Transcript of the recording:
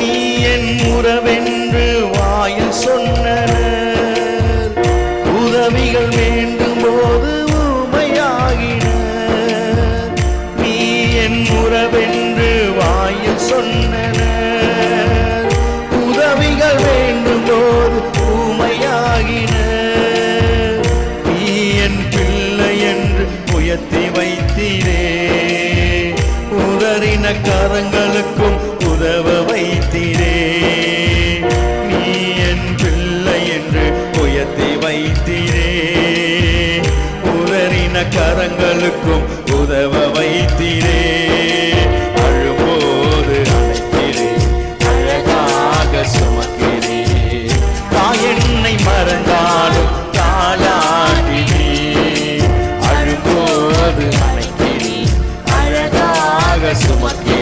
நீ என் உறவென்று வாயில் சொன்னனர் உதவிகள் வேண்டும் இனக்காரங்களுக்கும் உதவ வைத்தீரே நீ என் பிள்ளை என்று உயர்த்தி வைத்தீரே உதறினக்காரங்களுக்கும் உதவ வைத்தீரே அழும்போது அழைக்கிறே அழகாக சுமக்கிறே. தாய் என்னை மறந்தாலும் So Christmas.